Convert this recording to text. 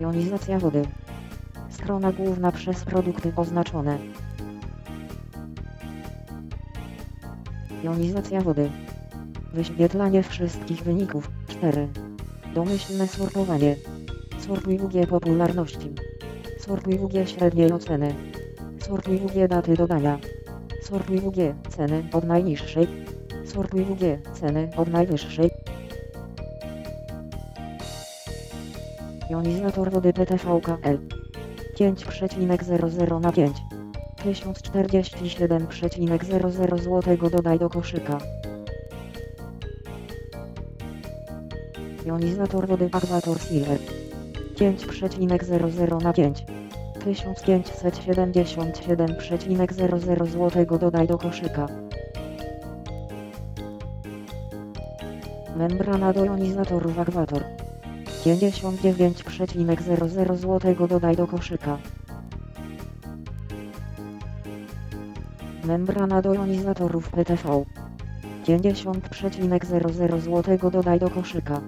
Jonizacja wody. Strona główna przez produkty oznaczone. Jonizacja wody. Wyświetlanie wszystkich wyników. 4. Domyślne sortowanie. Sortuj UG popularności. Sortuj UG średniej oceny. Sortuj UG daty dodania. Sortuj UG ceny od najniższej. Sortuj UG ceny od najwyższej. Jonizator wody PTVKL 5,00 na 5 1047,00 zł dodaj do koszyka Jonizator wody Aquator Silver 5,00 na 5 1577,00 zł dodaj do koszyka Membrana do jonizatorów Aquator 59,00 zł dodaj do koszyka. Membrana do jonizatorów PTV. 50,00 zł dodaj do koszyka.